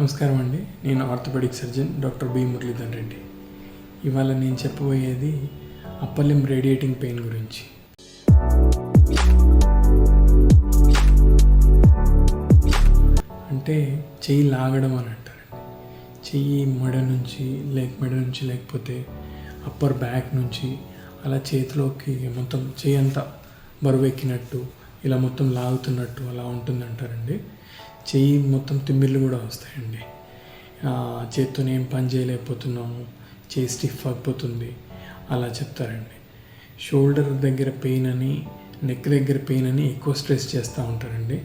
నమస్కారం అండి. నేను orthopaedic surgeon doctor B. Muralidhar Reddy. ఇవాళ నేను చెప్పబోయేది అప్పలిం రేడియేటింగ్ పెయిన్ గురించి. అంటే చెయ్యి లాగడం అని అంటారండి. చెయ్యి మెడ నుంచి లేక మెడ నుంచి లేకపోతే అప్పర్ బ్యాక్ నుంచి అలా చేతిలోకి మొత్తం చెయ్యి అంతా బరువు ఎక్కినట్టు ఇలా మొత్తం లాగుతున్నట్టు అలా ఉంటుంది అంటారండి చెయ్యి మొత్తం తిమ్మిర్లు కూడా వస్తాయండి. ఆ, చేత్తో ఏం పని చేయలేకపోతున్నాము. చేయి స్టిఫ్ అయిపోతుంది అలా చెప్తారండి. షోల్డర్ దగ్గర పెయిన్ అని నెక్ దగ్గర పెయిన్ అని ఎక్కువ స్ట్రెస్ చేస్తూ ఉంటారండి.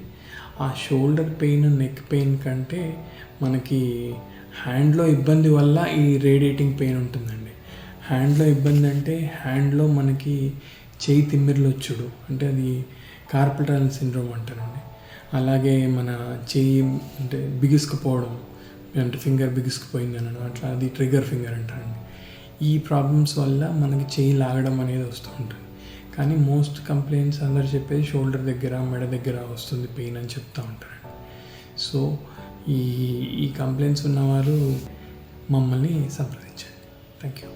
ఆ షోల్డర్ పెయిన్ నెక్ పెయిన్ కంటే మనకి హ్యాండ్లో ఇబ్బంది వల్ల ఈ రేడియేటింగ్ పెయిన్ ఉంటుందండి. హ్యాండ్లో ఇబ్బంది అంటే హ్యాండ్లో మనకి చేయి తిమ్మిర్లు వచ్చుడు. అంటే అది కార్పటల్ సిండ్రోమ్ అంటారండి. అలాగే మన చేయి అంటే బిగుసుకుపోవడం అంటే ఫింగర్ బిగుసుకుపోయింది అనడం అట్లా అది ట్రిగర్ ఫింగర్ అంటారండి. ఈ ప్రాబ్లమ్స్ వల్ల మనకి చెయ్యి లాగడం అనేది వస్తూ ఉంటుంది. కానీ మోస్ట్ కంప్లైంట్స్ అందరు చెప్పేది షోల్డర్ దగ్గర మెడ దగ్గర వస్తుంది పెయిన్ అని చెప్తూ ఉంటారండి. సో ఈ ఈ కంప్లైంట్స్ ఉన్నవారు మమ్మల్ని సంప్రదించండి. Thank you.